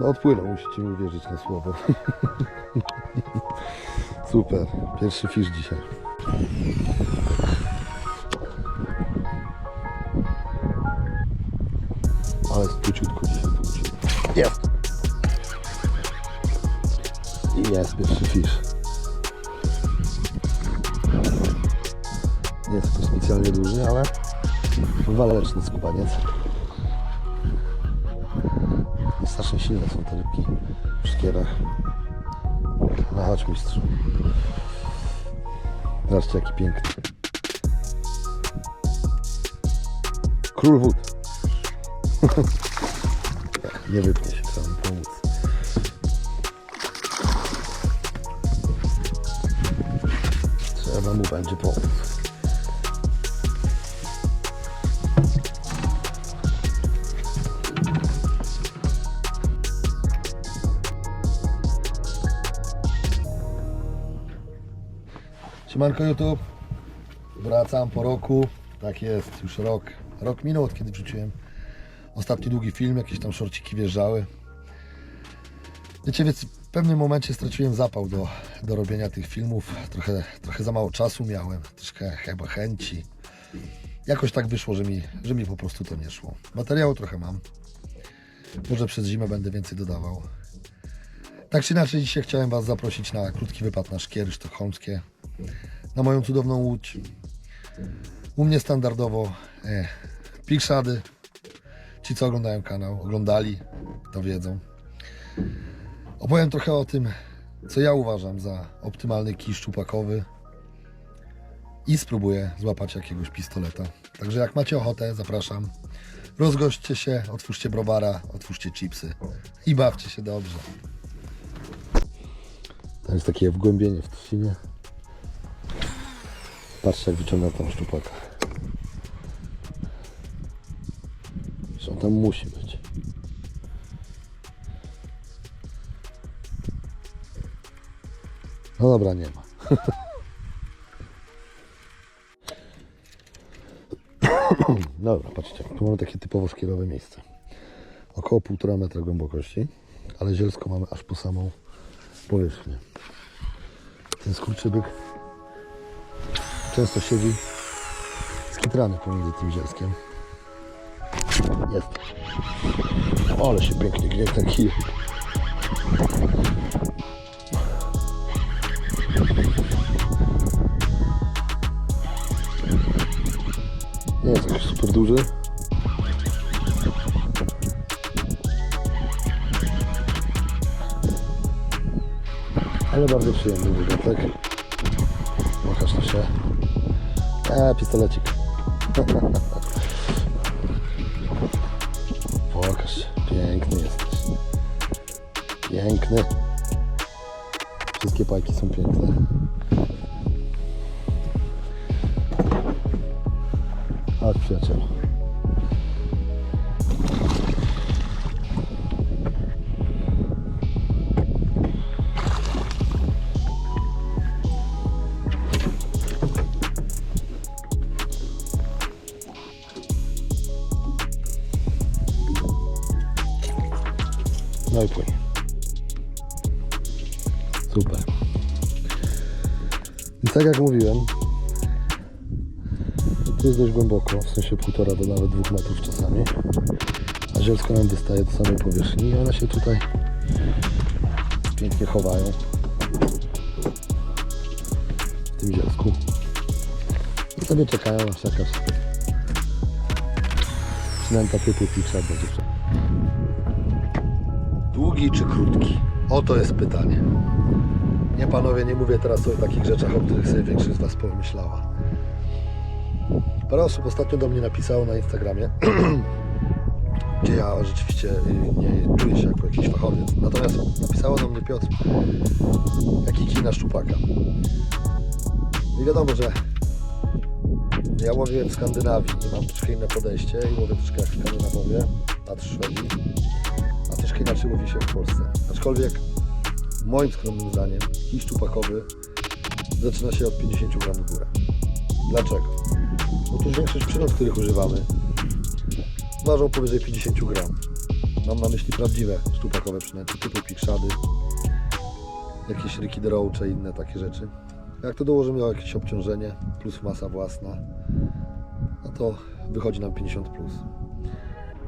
No odpłynął, musicie mi uwierzyć na słowo. Super, pierwszy fisz dzisiaj. Ale stuciutko dzisiaj. Jest! I jest pierwszy fisz. Nie jest to specjalnie duży, ale waleczny skubaniec. Strasznie silne są te rybki w szkierach. No chodź mistrzu. Zobaczcie jaki piękny. Król wód. Nie wypnie się, trzeba mu pomóc. Trzeba mu będzie pomóc. Siemanko YouTube. Wracam po roku. Tak jest, już rok. Rok minął od kiedy wrzuciłem ostatni długi film. Jakieś tam szorciki wjeżdżały. Wiecie, więc w pewnym momencie straciłem zapał do, do robienia tych filmów. Trochę, trochę za mało czasu miałem, troszkę chyba chęci. Jakoś tak wyszło, że mi, że mi po prostu to nie szło. Materiału trochę mam. Może przez zimę będę więcej dodawał. Tak czy inaczej, dzisiaj chciałem Was zaprosić na krótki wypad na szkiery sztokholmskie, na moją cudowną łódź. U mnie standardowo e, pilszady. Ci, co oglądają kanał, oglądali, to wiedzą. Opowiem trochę o tym, co ja uważam za optymalny kij szczupakowy i spróbuję złapać jakiegoś pistoleta. Także jak macie ochotę, zapraszam. Rozgośćcie się, otwórzcie browara, otwórzcie chipsy i bawcie się dobrze. To jest takie wgłębienie w trzcinie. Patrzcie jak wyciąga tam szczupaka. Zresztą tam musi być. No dobra, nie ma. Dobra, patrzcie, tu mamy takie typowo szkierowe miejsce. Około 1,5 metra głębokości, ale zielsko mamy aż po samą powierzchnię. Ten skurczybyk często siedzi skitrany pomiędzy tym zielskiem. Jest. Ale się pięknie gnie ten kij. Nie jest jakiś super duży. Ale bardzo przyjemny wyglądek. Pokaż to się. Eee, pistolecik. Pokaż. Piękny jesteś. Piękny. Wszystkie pajki są piękne. Chodź przyjacielu. Tak jak mówiłem, tu jest dość głęboko, w sensie półtora do nawet dwóch metrów czasami. A zielsko nam wystaje do samej powierzchni i one się tutaj pięknie chowają w tym zielsku. I sobie czekają aż jakaś przynęta typu Pichat będzie Długi czy krótki? Oto jest pytanie. Nie panowie, nie mówię teraz o takich rzeczach, o których sobie większość z Was pomyślała. Parę osób ostatnio do mnie napisało na Instagramie, gdzie ja rzeczywiście y, nie czuję się jako jakiś fachowiec. Natomiast napisało do mnie Piotr, jaki kij na szczupaka. I wiadomo, że ja łowię w Skandynawii mam troszkę inne podejście i łowię troszkę jak Skandynawowie, patrz szwedzi, a troszkę inaczej łowi się w Polsce. Aczkolwiek moim skromnym zdaniem kij szczupakowy zaczyna się od 50 gram w górę. Dlaczego? Otóż większość przynot, których używamy, ważą powyżej 50 gram. mam na myśli prawdziwe szczupakowe przynęty, typu pikszady, jakieś Ricky i inne takie rzeczy. Jak to dołożymy o jakieś obciążenie plus masa własna, no to wychodzi nam 50 plus.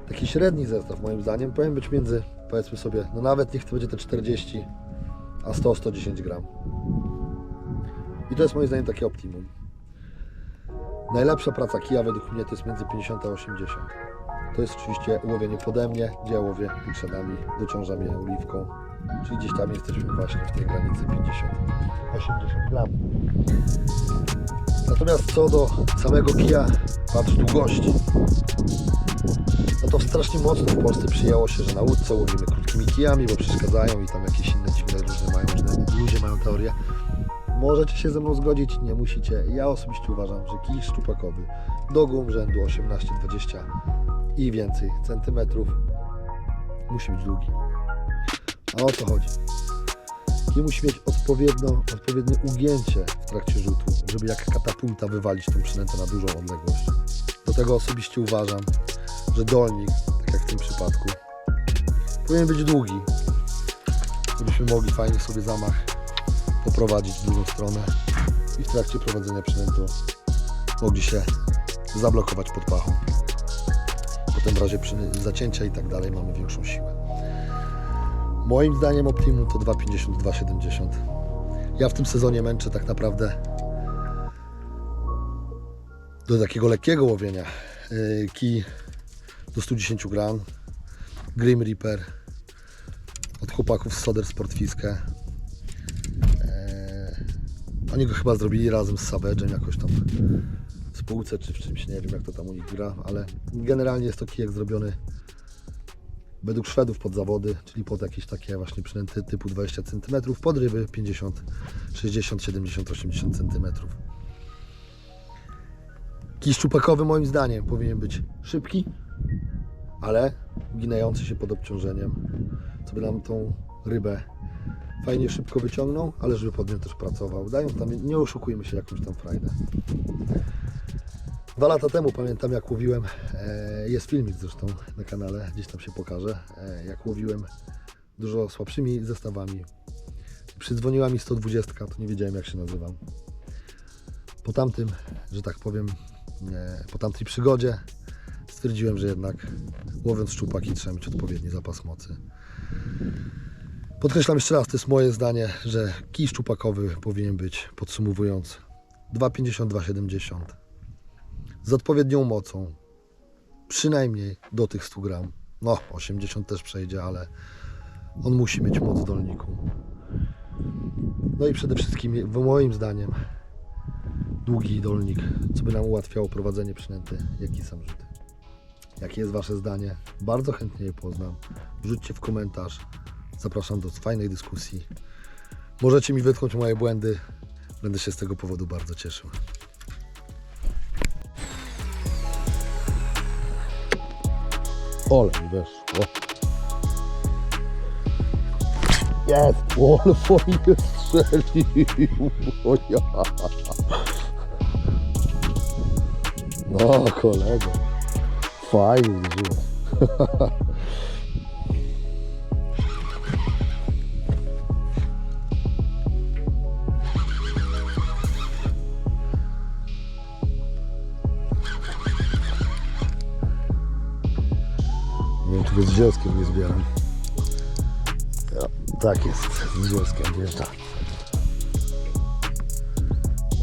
Taki średni zestaw moim zdaniem powinien być między, powiedzmy sobie, no nawet niech to będzie te 40, a 100-110 gram. I to jest moim zdaniem takie optimum. Najlepsza praca kija według mnie to jest między 50 a 80. To jest oczywiście łowienie pode mnie, gdzie ja łowię pikszadami, dociążam je oliwką, czyli gdzieś tam jesteśmy właśnie w tej granicy 50-80 gram. Natomiast co do samego kija, patrz długości, no to strasznie mocno w Polsce przyjęło się, że na łódce łowimy krótkimi kijami, bo przeszkadzają i tam jakieś inne dziwne różne mają, różne ludzie mają teorie. Możecie się ze mną zgodzić, nie musicie. Ja osobiście uważam, że kij szczupakowy do gum rzędu 18-20 i więcej centymetrów musi być długi. A o co chodzi? Kij musi mieć odpowiednio, odpowiednie ugięcie w trakcie rzutu, żeby jak katapulta wywalić tą przynętę na dużą odległość. Do tego osobiście uważam, że dolnik, tak jak w tym przypadku, powinien być długi, żebyśmy mogli fajnie sobie zamach poprowadzić w drugą stronę i w trakcie prowadzenia przynętu mogli się zablokować pod pachą. Potem w razie zacięcia i tak dalej mamy większą siłę. Moim zdaniem optimum to 2,50-2,70. Ja w tym sezonie męczę tak naprawdę do takiego lekkiego łowienia yy, kij do 110 gram, Grim Reaper od chłopaków z Soder Sportfiskę. Eee, Oni go chyba zrobili razem z Savage'em jakoś tam w spółce czy w czymś, nie wiem jak to tam u nich gra, ale generalnie jest to kijek zrobiony według Szwedów pod zawody, czyli pod jakieś takie właśnie przynęty typu 20 cm, pod ryby 50, 60, 70, 80 cm. Kij szczupakowy moim zdaniem powinien być szybki, ale ginający się pod obciążeniem, co by nam tą rybę fajnie szybko wyciągnął, ale żeby pod nią też pracował. Dają tam, nie oszukujmy się, jakąś tam frajdę. Dwa lata temu pamiętam jak łowiłem, e, jest filmik zresztą na kanale, gdzieś tam się pokaże, e, jak łowiłem dużo słabszymi zestawami. Przydzwoniła mi 120, to nie wiedziałem jak się nazywam. Po tamtym, że tak powiem, e, po tamtej przygodzie stwierdziłem, że jednak łowiąc szczupaki trzeba mieć odpowiedni zapas mocy. Podkreślam jeszcze raz, to jest moje zdanie, że kij szczupakowy powinien być, podsumowując, 2,50-2,70 z odpowiednią mocą, przynajmniej do tych 100 gram. No, 80 też przejdzie, ale on musi mieć moc w dolniku. No i przede wszystkim, moim zdaniem, długi dolnik, co by nam ułatwiało prowadzenie przynęty, jak i sam rzut. Jakie jest Wasze zdanie? Bardzo chętnie je poznam. Wrzućcie w komentarz. Zapraszam do fajnej dyskusji. Możecie mi wytknąć moje błędy. Będę się z tego powodu bardzo cieszył. Ole mi weszło. Jest! Ole fajnie strzelił! O ja. No kolego. Fajnie zżyłeś. Z zielskiem nie zbieram. Ja, tak jest, z zielskiem wjeżdża.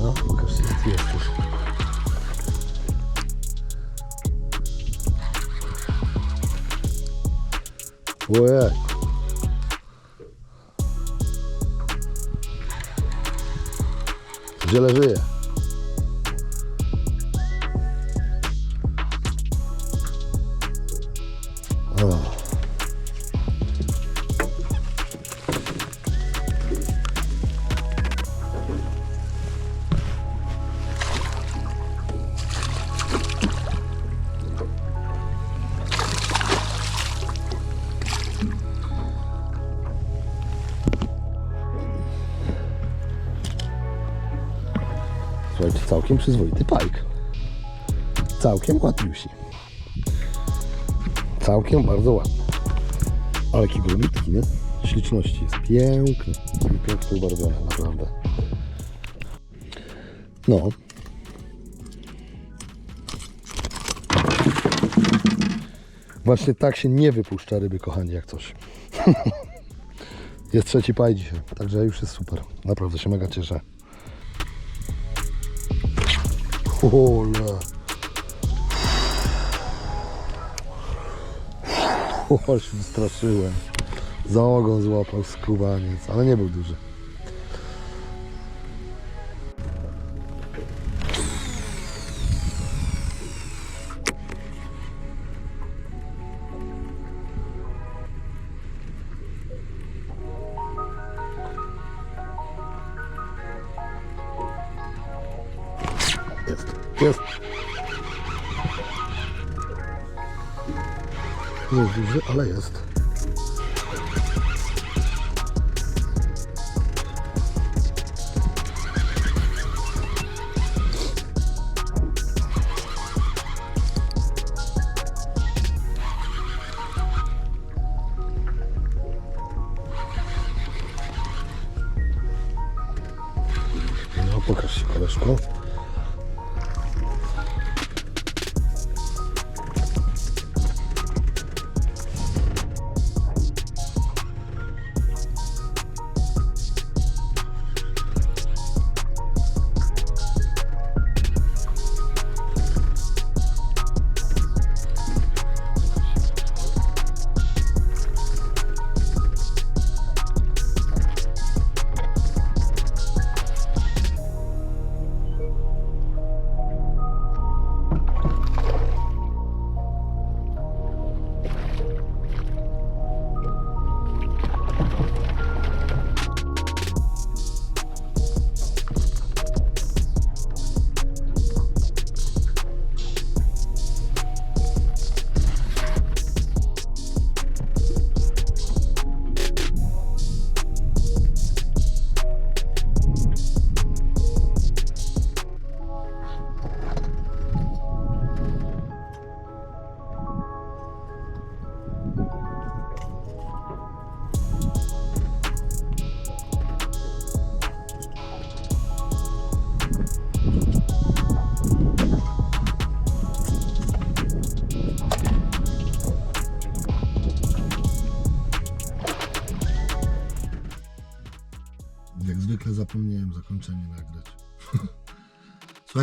No, pokaż się, ty jesteś. Ojej. Ziele żyje. Całkiem przyzwoity pajk. Całkiem ładniusi. Całkiem bardzo ładny. Ale jaki grubitki, nie? Śliczności jest piękny. Pięknie ubarwiony, naprawdę. No. Właśnie tak się nie wypuszcza ryby, kochani, jak coś. jest trzeci paj dzisiaj, także już jest super. Naprawdę się mega cieszę. Ole. O, się straszyłem. Za ogon złapał skubaniec, ale nie był duży. Jest, jest. Nie duży, ale jest. No, pokaż się, koleżko.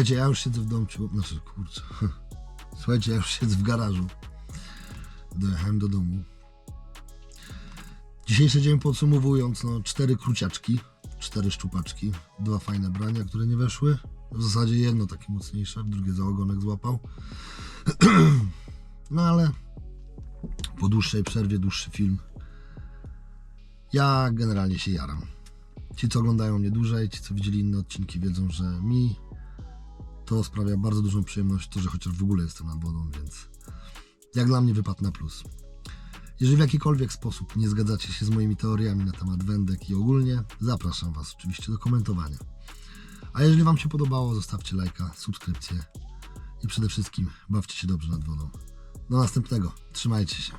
Słuchajcie, ja już siedzę w domu, znaczy kurczę. Słuchajcie, ja już siedzę w garażu. Dojechałem do domu. Dzisiejszy dzień podsumowując, no cztery kruciaczki, cztery szczupaczki, dwa fajne brania, które nie weszły. W zasadzie jedno takie mocniejsze, drugie za ogonek złapał. No ale po dłuższej przerwie, dłuższy film. Ja generalnie się jaram. Ci, co oglądają mnie dłużej, ci, co widzieli inne odcinki, wiedzą, że mi to sprawia bardzo dużą przyjemność, to, że chociaż w ogóle jestem nad wodą, więc jak dla mnie wypadł na plus. Jeżeli w jakikolwiek sposób nie zgadzacie się z moimi teoriami na temat wędek i ogólnie, zapraszam Was oczywiście do komentowania. A jeżeli Wam się podobało, zostawcie lajka, subskrypcję i przede wszystkim bawcie się dobrze nad wodą. Do następnego. Trzymajcie się.